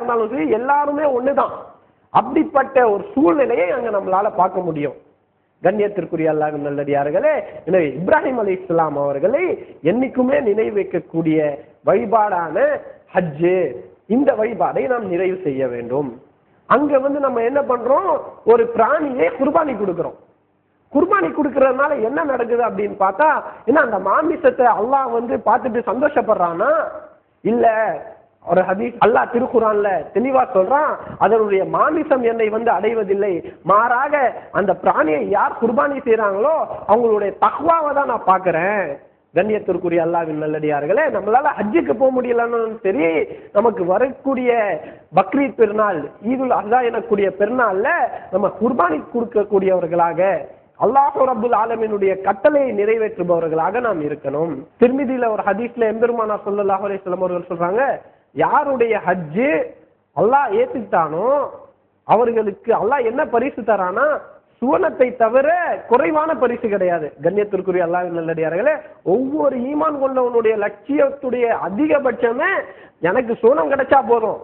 இருந்தாலும் சரி எல்லாருமே ஒண்ணுதான். அப்படிப்பட்ட ஒரு சூழ்நிலையை அங்க நம்மளால பார்க்க முடியும். கண்ணியத்திற்குரிய அல்லாஹ் நல்லடியார்களே எனவே இப்ராஹிம் அலி இஸ்லாம் அவர்களை என்னைக்குமே நினைவு வைக்கக்கூடிய வழிபாடான ஹஜ்ஜு இந்த வழிபாடை நாம் நிறைவு செய்ய வேண்டும். அங்க வந்து நம்ம என்ன பண்றோம்? ஒரு பிராணியை குர்பானி கொடுக்கிறோம். குர்பானி கொடுக்கறதுனால என்ன நடக்குது அப்படின்னு பார்த்தா என்ன அந்த மாமிசத்தை அல்லாஹ் வந்து பார்த்துட்டு சந்தோஷப்படுறானா? இல்ல ஒரு ஹதீஸ் அல்லாஹ் திருக்குறான்ல தெளிவா சொல்றான் அதனுடைய மாமிசம் என்னை வந்து அடைவதில்லை. மாறாக அந்த பிராணியை யார் குர்பானி செய்யறாங்களோ அவங்களுடைய தக்வாவை தான் நான் பாக்குறேன் கண்ணியத்திற்குரிய அல்லாவின் நல்லடியார்களே நம்மளால ஹஜ்ஜுக்கு போக முடியலன்னு சரி நமக்கு வரக்கூடிய பக்ரீத் பெருநாள் ஈதுல் அஸ்ஹா எனக்கூடிய பெருநாள்ல நம்ம குர்பானி கொடுக்கக்கூடியவர்களாக அல்லாஹு அப்துல் ஆலமினுடைய கட்டளையை நிறைவேற்றுபவர்களாக நாம் இருக்கணும். திருமிதியில ஒரு ஹதீஸ்ல எம்பெருமானா ஸல்லல்லாஹு அலைஹி அவர்கள் சொல்றாங்க யாருடைய ஹஜ்ஜு அல்லாஹ் ஏத்துக்கிட்டானோ அவர்களுக்கு அல்லாஹ் என்ன பரிசு தரானா? சுவனத்தை தவிர குறைவான பரிசு கிடையாது. கண்ணியத்திற்குரிய அல்லாஹ் நல்லடியார்களே ஒவ்வொரு ஈமான் கொண்டவனுடைய லட்சியத்துடைய அதிகபட்சமே எனக்கு சுவனம் கிடைச்சா போதும்.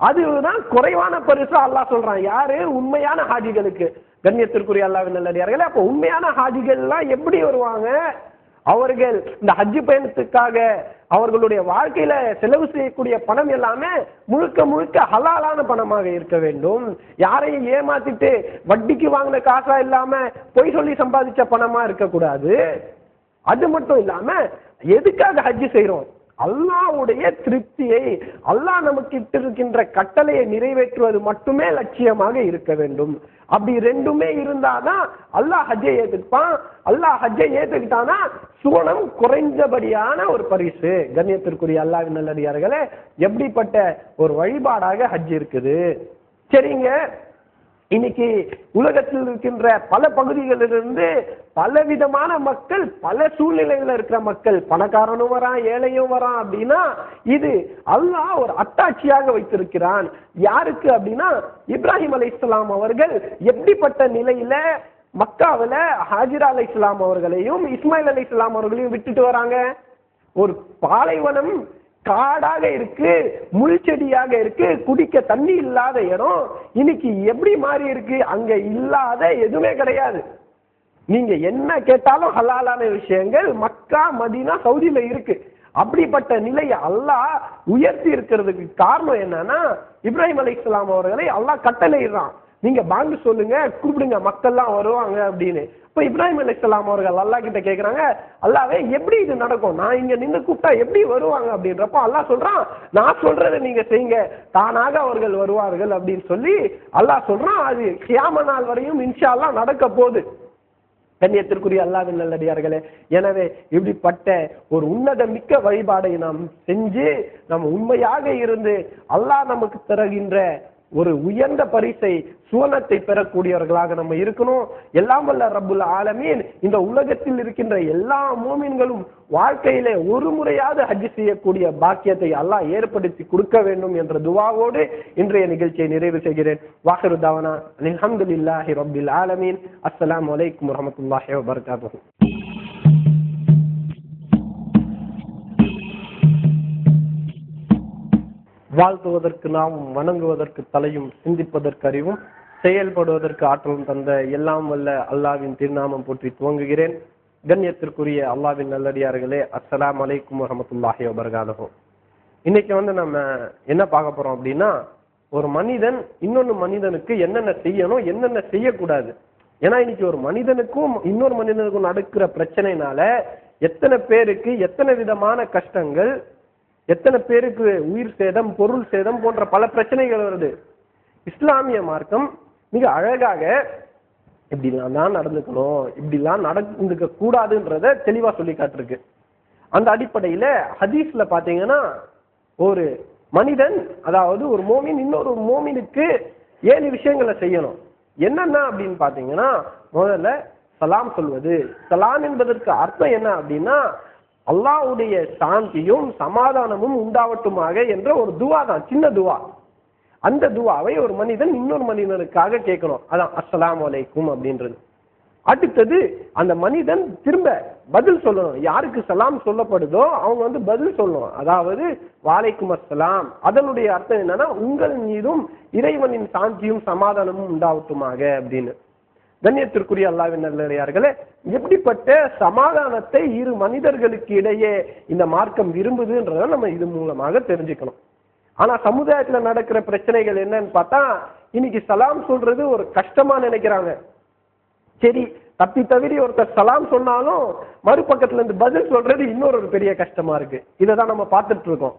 அதுதான் குறைவான பரிசு அல்லாஹ் சொல்றான். யாரு? உண்மையான ஹாஜிகளுக்கு. கண்ணியத்திற்குரிய அல்லாஹ் நல்லடியார்களே அப்ப உண்மையான ஹாஜிகள் எல்லாம் எப்படி வருவாங்க? அவர்கள் இந்த ஹஜ்ஜு பயணத்துக்காக அவர்களுடைய வாழ்க்கையில செலவு செய்யக்கூடிய பணம் எல்லாமே முழுக்க முழுக்க ஹலாலான பணமாக இருக்க வேண்டும். யாரையும் ஏமாத்திட்டு வட்டிக்கு வாங்கின காசா இல்லாம பொய் சொல்லி சம்பாதிச்ச பணமா இருக்கக்கூடாது. அது மட்டும் இல்லாம எதுக்காக ஹஜ்ஜு செய்யறோம் அல்லாஹ்வுடைய திருப்தியை அல்லாஹ் நமக்கு இட்டிருக்கின்ற கட்டளையை நிறைவேற்றுவது மட்டுமே லட்சியமாக இருக்க வேண்டும். அப்படி ரெண்டுமே இருந்தாதான் அல்லாஹ் ஹஜ்ஜை ஏத்துக்கிட்டான் அல்லாஹ் ஹஜ்ஜை ஏத்துக்கிட்டானா சுவனம் குறைந்தபடியான ஒரு பரிசு. கண்ணியத்திற்குரிய அல்லாஹ் நல்லடியார்களே எப்படிப்பட்ட ஒரு வழிபாடாக ஹஜ் இருக்குது? சரிங்க. இன்னைக்கு உலகத்தில் இருக்கின்ற பல பகுதிகளிலிருந்து பல விதமான மக்கள் பல சூழ்நிலையில் இருக்கிற மக்கள் பணக்காரனும் வரான் ஏழையும் வரான் அப்படின்னா இது அல்லாஹ் ஒரு அத்தாட்சியாக வைத்திருக்கிறான். யாருக்கு அப்படின்னா இப்ராஹிம் அலை இஸ்லாம் அவர்கள் எப்படிப்பட்ட நிலையில மக்காவில் ஹாஜிரா அலை இஸ்லாம் அவர்களையும் இஸ்மாயில் அலை இஸ்லாம் அவர்களையும் விட்டுட்டு வராங்க? ஒரு பாலைவனம் காடாக இருக்கு முள் செடியாக இருக்கு குடிக்க தண்ணி இல்லாத இடம் இன்னைக்கு எப்படி மாறி இருக்கு? அங்க இல்லாத எதுவுமே கிடையாது. நீங்க என்ன கேட்டாலும் ஹலாலான விஷயங்கள் மக்கா மதீனா சவுதியில இருக்கு. அப்படிப்பட்ட நிலையை அல்லாஹ் உயர்த்தி இருக்கிறதுக்கு காரணம் என்னன்னா இப்ராஹிம் அலி இஸ்லாம் அவர்களை அல்லாஹ் கட்டளையிடுறான். நீங்க வாங்க சொல்லுங்க கூப்பிடுங்க மக்கள்லாம் வருவாங்க அப்படின்னு. இப்ப இப்ராஹிம் அலிஸ்லாம் அவர்கள் அல்லாஹ் கிட்ட கேக்குறாங்க அல்லாவே எப்படி இது நடக்கும்? நான் இங்க நின்று கூப்பிட்டா எப்படி வருவாங்க? அப்படின்றப்போ அல்லாஹ் சொல்றான் நான் சொல்றதை நீங்க செய்யுங்க. தானாக அவர்கள் வருவார்கள் அப்படின்னு சொல்லி அல்லாஹ் சொல்றான் அது கியாம நாள் வரையும் இன்ஷா எல்லாம் நடக்க போகுது. கண்ணியத்திற்குரிய அல்லாவின் நல்லடியார்களே எனவே இப்படிப்பட்ட ஒரு உன்னத மிக்க வழிபாடை நாம் செஞ்சு நம்ம உண்மையாக இருந்து அல்லாஹ் நமக்கு தருகின்ற ஒரு உயர்ந்த பரிசை சுவனத்தை பெறக்கூடியவர்களாக நம்ம இருக்கணும். எல்லாம் வல்ல ரப்புல் ஆலமீன். இந்த உலகத்தில் இருக்கின்ற எல்லா மூமின்களும் வாழ்க்கையிலே ஒரு முறையாவது ஹஜ் செய்யக்கூடிய பாக்கியத்தை அல்லாஹ் ஏற்படுத்தி கொடுக்க வேண்டும் என்ற துவாவோடு இன்றைய நிகழ்ச்சியை நிறைவு செய்கிறேன். வாஹிரு தாவனா. அலமதுல்லாஹி ரபுல் ஆலமீன். அஸ்லாம் வலைக்கம் வரமத்துல்லாஹி வபரகாத்துஹு. வாழ்த்துவதற்கு நாம் வணங்குவதற்கு தலையும் சிந்திப்பதற்கு அறிவும் செயல்படுவதற்கு ஆற்றலும் தந்த எல்லாம் வல்ல அல்லாவின் திருநாமம் போற்றி துவங்குகிறேன். கண்ணியத்திற்குரிய அல்லாவின் நல்லடியார்களே அஸ்லாம் அலைக்கும் வரமத்துல்லாஹி வபர்காதகம் இன்னைக்கு வந்து நம்ம என்ன பார்க்க போறோம் அப்படின்னா ஒரு மனிதன் இன்னொன்னு மனிதனுக்கு என்னென்ன செய்யணும் என்னென்ன செய்யக்கூடாது. ஏன்னா இன்னைக்கு ஒரு மனிதனுக்கும் இன்னொரு மனிதனுக்கும் நடக்கிற பிரச்சனைனால எத்தனை பேருக்கு எத்தனை விதமான கஷ்டங்கள் எத்தனை பேருக்கு உயிர் சேதம் பொருள் சேதம் போன்ற பல பிரச்சனைகள் வருது. இஸ்லாமிய மார்க்கம் மிக அழகாக இப்படிலாம் தான் நடந்துக்கணும் இப்படிலாம் நடந்துக்க கூடாதுன்றத தெளிவா சொல்லி காட்டிருக்கு. அந்த அடிப்படையில ஹதீஸ்ல பாத்தீங்கன்னா ஒரு மனிதன் அதாவது ஒரு மோமின் இன்னொரு மோமினுக்கு ஏழு விஷயங்களை செய்யணும். என்னென்ன அப்படின்னு பாத்தீங்கன்னா முதல்ல சலாம் சொல்வது. சலாம் என்பதற்கு அர்த்தம் என்ன அப்படின்னா அல்லாவுடைய சாந்தியும் சமாதானமும் உண்டாவட்டுமாக என்ற ஒரு துவா தான் சின்ன துவா. அந்த துவாவை ஒரு மனிதன் இன்னொரு மனிதனுக்காக கேட்கணும். அதான் அஸ்லாம் வலைக்கும் அப்படின்றது. அடுத்தது அந்த மனிதன் திரும்ப பதில் சொல்லணும். யாருக்கு சலாம் சொல்லப்படுதோ அவங்க வந்து பதில் சொல்லணும். அதாவது வாலைக்கும் அஸ்ஸலாம். அதனுடைய அர்த்தம் என்னன்னா உங்கள் மீதும் இறைவனின் சாந்தியும் சமாதானமும் உண்டாவட்டுமாக அப்படின்னு. கண்ணியத்திற்குரிய அல்லாவின் நல்லடியார்களே எப்படிப்பட்ட சமாதானத்தை இரு மனிதர்களுக்கு இடையே இந்த மார்க்கம் விரும்புதுன்றத நம்ம இது மூலமாக தெரிஞ்சுக்கணும். ஆனா சமுதாயத்துல நடக்கிற பிரச்சனைகள் என்னன்னு பார்த்தா இன்னைக்கு சலாம் சொல்றது ஒரு கஷ்டமா நினைக்கிறாங்க. சரி தப்பி தவிரி ஒருத்தர் சலாம் சொன்னாலும் மறுபக்கத்துல இருந்து பதில் சொல்றது இன்னொரு ஒரு பெரிய கஷ்டமா இருக்கு. இதை தான் நம்ம பார்த்துட்டு இருக்கோம்.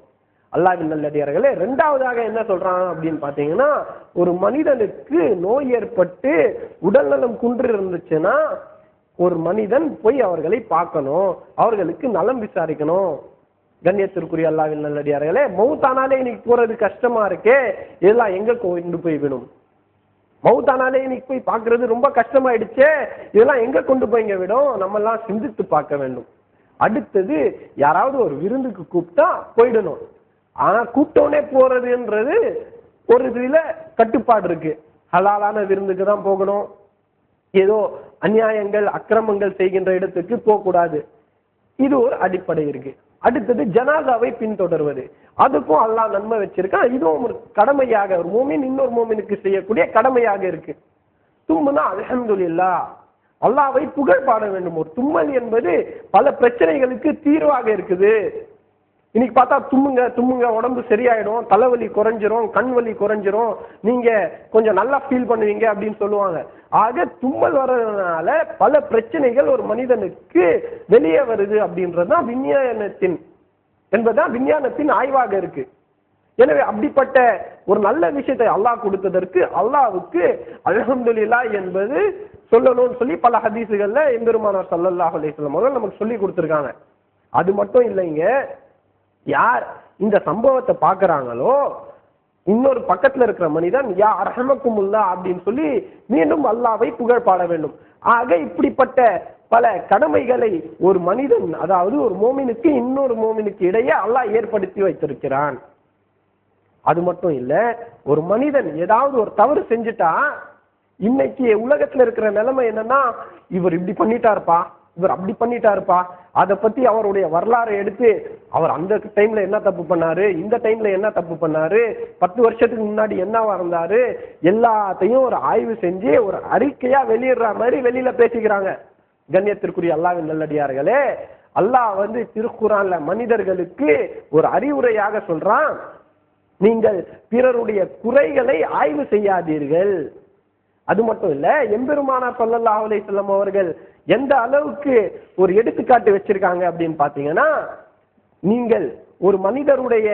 அல்லாவின் நல்லடியார்களே ரெண்டாவதாக என்ன சொல்றான் அப்படின்னு பாத்தீங்கன்னா ஒரு மனிதனுக்கு நோய் ஏற்பட்டு உடல்நலம் குன்று இருந்துச்சுன்னா ஒரு மனிதன் போய் அவர்களை பார்க்கணும் அவர்களுக்கு நலம் விசாரிக்கணும். கண்ணியத்திற்குரிய அல்லாவின் நல்லடியார்களே மௌத்தானாலே இன்னைக்கு போறது கஷ்டமா இருக்கே இதெல்லாம் எங்க கொண்டு போய் விடும்? மௌத்தானாலே இன்னைக்கு போய் பார்க்கறது ரொம்ப கஷ்டமாயிடுச்சே இதெல்லாம் எங்க கொண்டு போய் இங்க விடும்? நம்ம எல்லாம் சிந்தித்து பார்க்க வேண்டும். அடுத்தது யாராவது ஒரு விருந்துக்கு கூப்பிட்டா போயிடணும். ஆனா கூப்பிட்டோனே போறதுன்றது ஒரு இதுல கட்டுப்பாடு இருக்கு. ஹலாலான விருந்துக்கு தான் போகணும். ஏதோ அநியாயங்கள் அக்கிரமங்கள் செய்கின்ற இடத்துக்கு போகக்கூடாது. இது ஒரு அடிப்படை இருக்கு. அடுத்தது ஜனாதாவை பின்தொடர்வது. அதுக்கும் அல்லாஹ் நன்மை வச்சிருக்கான். இதுவும் ஒரு கடமையாக ஒரு மோமின் இன்னொரு மோமினுக்கு செய்யக்கூடிய கடமையாக இருக்கு. தும்முனா அல்ஹம்துலில்லா. அல்லாவை புகழ் பாட வேண்டும். ஒரு தும்மல் என்பது பல பிரச்சனைகளுக்கு தீர்வாக இருக்குது. இன்னைக்கு பார்த்தா தும்முங்க தும்முங்க உடம்பு சரியாயிடும் தலைவலி குறைஞ்சிரும் கண் வலி குறைஞ்சிரும். நீங்க கொஞ்சம் நல்லா ஃபீல் பண்ணுவீங்க அப்படின்னு சொல்லுவாங்க. ஆக தும்மல் வர்றதுனால பல பிரச்சனைகள் ஒரு மனிதனுக்கு வெளியே வருது அப்படின்றதுதான் விஞ்ஞானத்தின் என்பதுதான் விஞ்ஞானத்தின் ஆய்வாக இருக்கு. எனவே அப்படிப்பட்ட ஒரு நல்ல விஷயத்தை அல்லாஹ் கொடுத்ததற்கு அல்லாவுக்கு அலகம்துல்லா என்பது சொல்லணும்னு சொல்லி பல ஹதீசுகள்ல எம்பெருமானார் சல்லல்லாஹ் அலைஹி அவர்கள் நமக்கு சொல்லி கொடுத்துருக்காங்க. அது மட்டும் இல்லைங்க யார் இந்த சம்பவத்தை பார்க்கறாங்களோ இன்னொரு பக்கத்துல இருக்கிற மனிதன் யா அரஹமக்குமுல்லா அப்படின்னு சொல்லி மீண்டும் அல்லாவை புகழ் பாட வேண்டும். ஆக இப்படிப்பட்ட பல கடமைகளை ஒரு மனிதன் அதாவது ஒரு மோமினுக்கு இன்னொரு மோமினுக்கு இடையே அல்லாஹ் ஏற்படுத்தி வைத்திருக்கிறான். அது மட்டும் இல்ல ஒரு மனிதன் ஏதாவது ஒரு தவறு செஞ்சுட்டா இன்னைக்கு உலகத்துல இருக்கிற நிலைமை என்னன்னா இவர் இப்படி பண்ணிட்டாருப்பா. இவர் அப்படி பண்ணிட்டாருப்பா. அதை பத்தி அவருடைய வரலாறை எடுத்து அவர் அந்த டைம்ல என்ன தப்பு பண்ணாரு இந்த டைம்ல என்ன தப்பு பண்ணாரு பத்து வருஷத்துக்கு முன்னாடி என்னவா இருந்தாரு எல்லாத்தையும் ஒரு ஆய்வு செஞ்சு ஒரு அறிக்கையா வெளியிடுற மாதிரி வெளியில பேசிக்கிறாங்க. கண்ணியத்திற்குரிய அல்லாவின் நல்லடியார்களே அல்லாஹ் வந்து திருக்குறான்ல மனிதர்களுக்கு ஒரு அறிவுரையாக சொல்றான். நீங்கள் பிறருடைய குறைகளை ஆய்வு செய்யாதீர்கள். அது மட்டும் இல்ல எம்பெருமானா ஸல்லல்லாஹு அலைஹி வஸல்லம் அவர்கள் எந்த அளவுக்கு ஒரு எடுத்துக்காட்டு வச்சிருக்காங்க அப்படின்னு பாத்தீங்கன்னா நீங்கள் ஒரு மனிதருடைய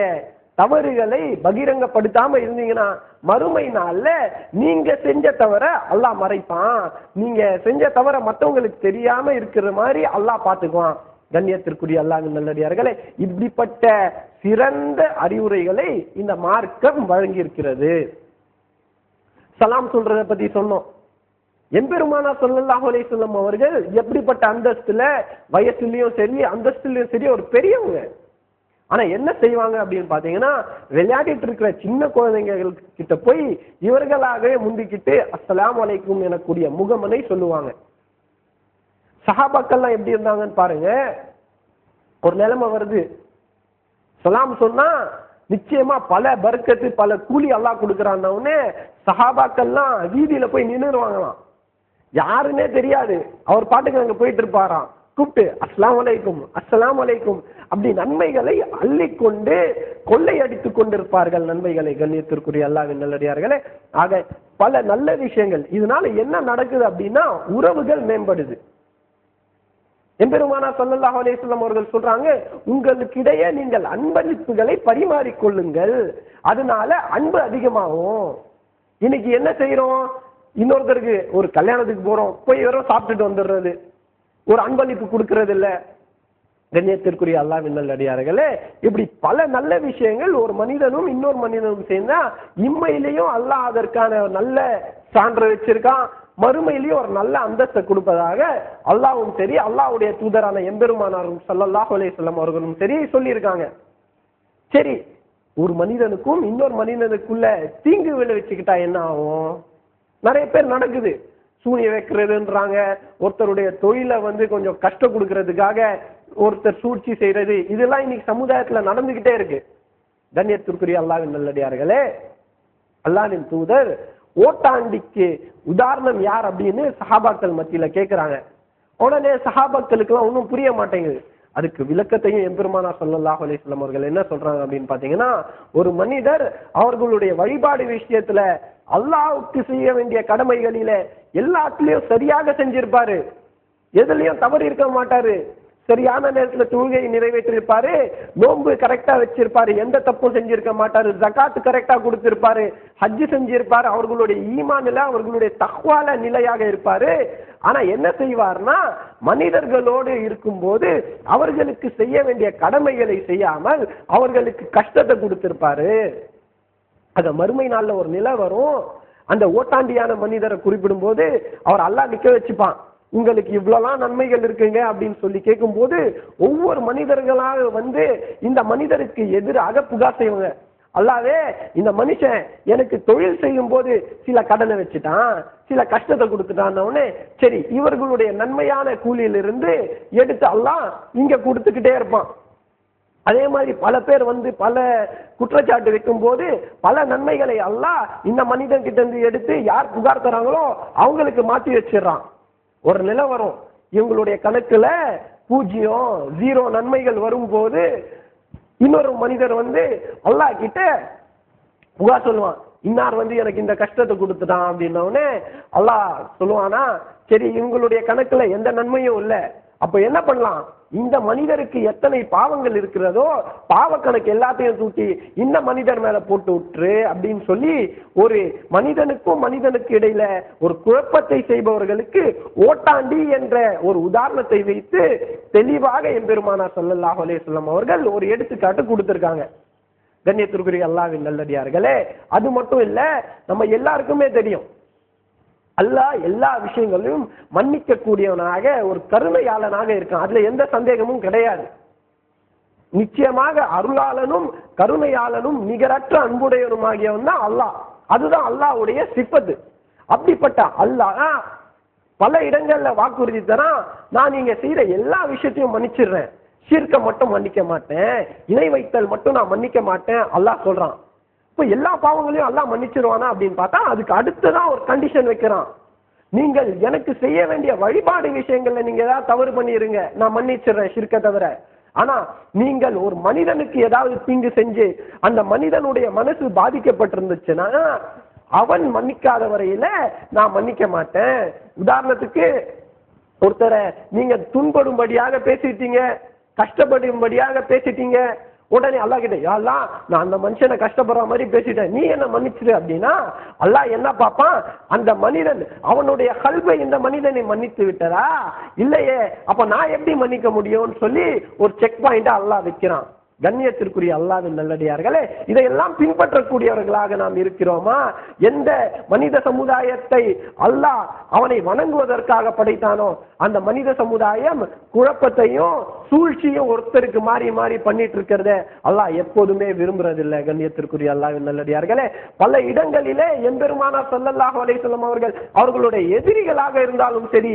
தவறுகளை பகிரங்கப்படுத்தாம இருந்தீங்கன்னா மறுமை நாள்ல நீங்க செஞ்ச தவற அல்லாஹ் மறைப்பான். நீங்க செஞ்ச தவற மற்றவங்களுக்கு தெரியாம இருக்கிற மாதிரி அல்லாஹ் பாத்துக்குவான் கண்ணியத்திற்குரிய அல்லாஹ் நல்லடியார்களே இப்படிப்பட்ட சிறந்த அறிவுரைகளை இந்த மார்க்கம் வழங்கி இருக்கிறது சலாம் சொல்றதை பத்தி சொன்னோம். எம்பெருமானா ஸல்லல்லாஹு அலைஹி வஸல்லம் அவர்கள் எப்படிப்பட்ட அந்தஸ்துல வயசுலயும் சரி அந்தஸ்துலயும் சரி ஒரு பெரியவங்க. ஆனா என்ன செய்வாங்க அப்படின்னு பாத்தீங்கன்னா விளையாடிட்டு இருக்கிற சின்ன குழந்தைங்க கிட்ட போய் இவர்களாகவே முந்திக்கிட்டு அஸ்லாம் அலைக்கும் எனக்கூடிய முகமனை சொல்லுவாங்க. சஹாபாக்கள்லாம் எப்படி இருந்தாங்கன்னு பாருங்க. ஒரு நிலைமை வருது. சலாம் சொன்னா நிச்சயமா பல பர்க்கத்து பல கூலி எல்லாம் கொடுக்கறான்ன உடனே சஹாபாக்கள்லாம் வீதியில போய் நின்றுருவாங்களாம் யாருன்னே தெரியாது. அவர் பாட்டுக்கு அங்க போயிட்டு இருப்பாராம் கூப்பிட்டு அஸ்லாம் வலைக்கும் அஸ்ஸலாம் வலைக்கும் அப்படி நன்மைகளை அள்ளிக்கொண்டு கொள்ளையடித்துக் கொண்டிருப்பார்கள் நன்மைகளை கண்ணியத்திற்குரிய அல்லாவின் நல்லடியார்களே. ஆக பல நல்ல விஷயங்கள். இதனால என்ன நடக்குது அப்படின்னா உறவுகள் மேம்படுது. எம்பெருமானா ஸல்லல்லாஹு அலேஸ்லாம் அவர்கள் சொல்றாங்க உங்களுக்கிடையே நீங்கள் அன்பளிப்புகளை பரிமாறிக்கொள்ளுங்கள். அதனால அன்பு அதிகமாகும். இன்னைக்கு என்ன செய்யறோம் இன்னொருத்தருக்கு ஒரு கல்யாணத்துக்கு போறோம் போய் வெறும் சாப்பிட்டுட்டு வந்துடுறது. ஒரு அன்பளிப்பு கொடுக்கறது இல்ல. கண்ணியத்திற்குரிய அல்லாஹ் மின்னல் அடியார்களே இப்படி பல நல்ல விஷயங்கள் ஒரு மனிதனும் இன்னொரு மனிதனும் சேர்ந்தா இம்மையிலையும் அல்லாஹ் அதற்கான நல்ல சான்று வச்சிருக்கான். மறுமையிலையும் ஒரு நல்ல அந்தஸ்தை கொடுப்பதாக அல்லாவும் சரி அல்லாஹ்வுடைய தூதரான எம்பெருமானாரும் சல்லல்லாஹ் அலைஹி வஸல்லம் அவர்களும் சரி சொல்லியிருக்காங்க. சரி ஒரு மனிதனுக்கும் இன்னொரு மனிதனுக்குள்ள தீங்கு விளைவிச்சுக்கிட்டா என்ன ஆகும்? நிறைய பேர் நடக்குது. சூனிய வைக்கிறதுன்றாங்க. ஒருத்தருடைய தொழிலை வந்து கொஞ்சம் கஷ்டம் கொடுக்கறதுக்காக ஒருத்தர் சூழ்ச்சி செய்யறது இதெல்லாம் இன்னைக்கு சமுதாயத்துல நடந்துகிட்டே இருக்கு. தன்யத்திற்குரிய அல்லாவின் நல்லடியார்களே அல்லாவின் தூதர் ஓட்டாண்டிக்கு உதாரணம் யார் அப்படின்னு சஹாபாக்கள் மத்தியில கேக்குறாங்க. உடனே சஹாபாக்களுக்கு ஒன்றும் புரிய மாட்டேங்குது. அதுக்கு விளக்கத்தையும் எம்பெருமானா ஸல்லல்லாஹு அலைஹி வஸல்லம் அவர்கள் என்ன சொல்றாங்க அப்படின்னு பாத்தீங்கன்னா ஒரு மனிதர் அவர்களுடைய வழிபாடு விஷயத்துல அல்லாவுக்கு செய்ய வேண்டிய கடமைகளில எல்லாத்துலயும் சரியாக செஞ்சிருப்பாரு. எதுலயும் தவறு இருக்க மாட்டாரு. சரியான நேரத்தில் தொழுகையை நிறைவேற்றிருப்பாரு. நோன்பு கரெக்டாக வச்சிருப்பாரு. எந்த தப்பும் செஞ்சிருக்க மாட்டாரு. ஜக்காத்து கரெக்டாக கொடுத்திருப்பாரு. ஹஜ்ஜு செஞ்சிருப்பாரு. அவர்களுடைய ஈமான்ல அவர்களுடைய தஹ்வால நிலையாக இருப்பாரு. ஆனா என்ன செய்வார்னா மனிதர்களோடு இருக்கும்போது அவர்களுக்கு செய்ய வேண்டிய கடமைகளை செய்யாமல் அவர்களுக்கு கஷ்டத்தை கொடுத்திருப்பாரு. அந்த மறுமை நாளில் ஒரு நிலை வரும். அந்த ஓட்டாண்டியான மனிதரை குறிப்பிடும் போது அவர் அல்லாஹ் நிற்க வச்சுப்பான். உங்களுக்கு இவ்வளோலாம் நன்மைகள் இருக்குங்க அப்படின்னு சொல்லி கேட்கும்போது ஒவ்வொரு மனிதர்களாக வந்து இந்த மனிதருக்கு எதிராக புகார் செய்வாங்க. அல்லாவே இந்த மனுஷன் எனக்கு தொழில் செய்யும் போது சில கடனை வச்சுட்டான் சில கஷ்டத்தை கொடுத்துட்டான் சரி இவர்களுடைய நன்மையான கூலியிலிருந்து எடுத்து எல்லாம் இங்க கொடுத்துக்கிட்டே இருப்பான். அதே மாதிரி பல பேர் வந்து பல குற்றச்சாட்டு வைக்கும் போது பல நன்மைகளை எல்லாம் இந்த மனிதன் கிட்ட இருந்து எடுத்து யார் புகார் தராங்களோ அவங்களுக்கு மாற்றி வச்சிடுறான். ஒரு நிலை வரும். இவங்களுடைய கணக்குல பூஜ்ஜியம் ஜீரோ நன்மைகள் வரும்போது இன்னொரு மனிதர் வந்து அல்லாஹ் கிட்ட புகார் சொல்லுவான். இன்னார் வந்து எனக்கு இந்த கஷ்டத்தை கொடுத்துட்டான் அப்படின்ன அல்லாஹ் சொல்லுவானா சரி இவங்களுடைய கணக்குல எந்த நன்மையும் இல்லை. அப்ப என்ன பண்ணலாம்? இந்த மனிதருக்கு எத்தனை பாவங்கள் இருக்கிறதோ பாவ கணக்கு எல்லாத்தையும் தூக்கி இந்த மனிதர் மேல போட்டு விட்டுரு அப்படின்னு சொல்லி ஒரு மனிதனுக்கும் மனிதனுக்கு இடையில ஒரு குழப்பத்தை செய்பவர்களுக்கு ஓட்டாண்டி என்ற ஒரு உதாரணத்தை வைத்து தெளிவாக எம்பெருமானார் ஸல்லல்லாஹு அலேஸ்லம் அவர்கள் ஒரு எடுத்துக்காட்டு கொடுத்துருக்காங்க. கண்ணியத்திற்குரிய அல்லாவின் நல்லடியார்களே அது மட்டும் இல்ல நம்ம எல்லாருக்குமே தெரியும். அல்லாஹ் எல்லா விஷயங்களையும் மன்னிக்க கூடியவனாக ஒரு கருணையாளனாக இருக்கான். அதுல எந்த சந்தேகமும் கிடையாது. நிச்சயமாக அருளாளனும் கருணையாளனும் நிகரற்ற அன்புடையவனுமாகியவன் தான் அல்லாஹ். அதுதான் அல்லாஹ்வுடைய சிப்பத்து. அப்படிப்பட்ட அல்லாஹ் பல இடங்கள்ல வாக்குறுதி தரான் நான் நீங்க செய்யற எல்லா விஷயத்தையும் மன்னிச்சிடுறேன். சீர்க்க மட்டும் மன்னிக்க மாட்டேன். இணை வைத்தல் மட்டும் நான் மன்னிக்க மாட்டேன். அல்லாஹ் சொல்றான். இப்போ எல்லா பாவங்களையும் எல்லாம் மன்னிச்சிருவானா அப்படின்னு பார்த்தா அதுக்கு அடுத்ததான் ஒரு கண்டிஷன் வைக்கிறான். நீங்கள் எனக்கு செய்ய வேண்டிய வழிபாடு விஷயங்கள்ல நீங்க ஏதாவது தவறு பண்ணிருங்க. நான் மன்னிச்சிடுறேன் சிறுக்க தவிர. ஆனா நீங்கள் ஒரு மனிதனுக்கு ஏதாவது தீங்கு செஞ்சு அந்த மனிதனுடைய மனசு பாதிக்கப்பட்டிருந்துச்சுன்னா அவன் மன்னிக்காத வரையில நான் மன்னிக்க மாட்டேன். உதாரணத்துக்கு ஒருத்தரை நீங்க துன்படும்படியாக பேசிட்டீங்க கஷ்டப்படும்படியாக பேசிட்டீங்க உடனே அல்லா கிட்ட "யா நான் அந்த மனுஷனை கஷ்டப்படுற மாதிரி பேசிட்டேன். நீ என்ன மன்னிச்சிரு அப்படின்னா அல்லாஹ் என்ன பார்ப்பான்? அந்த மனிதன் அவனுடைய கல்வை இந்த மனிதனை மன்னித்து விட்டதா? இல்லையே. அப்ப நான் எப்படி மன்னிக்க முடியும்னு சொல்லி ஒரு செக் பாயிண்டா அல்லா வைக்கிறான். கண்ணியத்திற்குரிய அல்லாவின் நல்லடியார்களே இதையெல்லாம் பின்பற்றக்கூடியவர்களாக நாம் இருக்கிறோமா? எந்த மனித சமுதாயத்தை அல்லாஹ் அவனை வணங்குவதற்காக படைத்தானோ அந்த மனித சமுதாயம் குழப்பத்தையும் சூழ்ச்சியும் ஒருத்தருக்கு மாறி மாறி பண்ணிட்டு இருக்கிறத அல்லாஹ் எப்போதுமே விரும்புறதில்லை கண்ணியத்திற்குரிய அல்லாவின் நல்லடியார்களே. பல இடங்களிலே எம்பெருமானா ஸல்லல்லாஹு அலைஹி வஸல்லம் அவர்கள் அவர்களுடைய எதிரிகளாக இருந்தாலும் சரி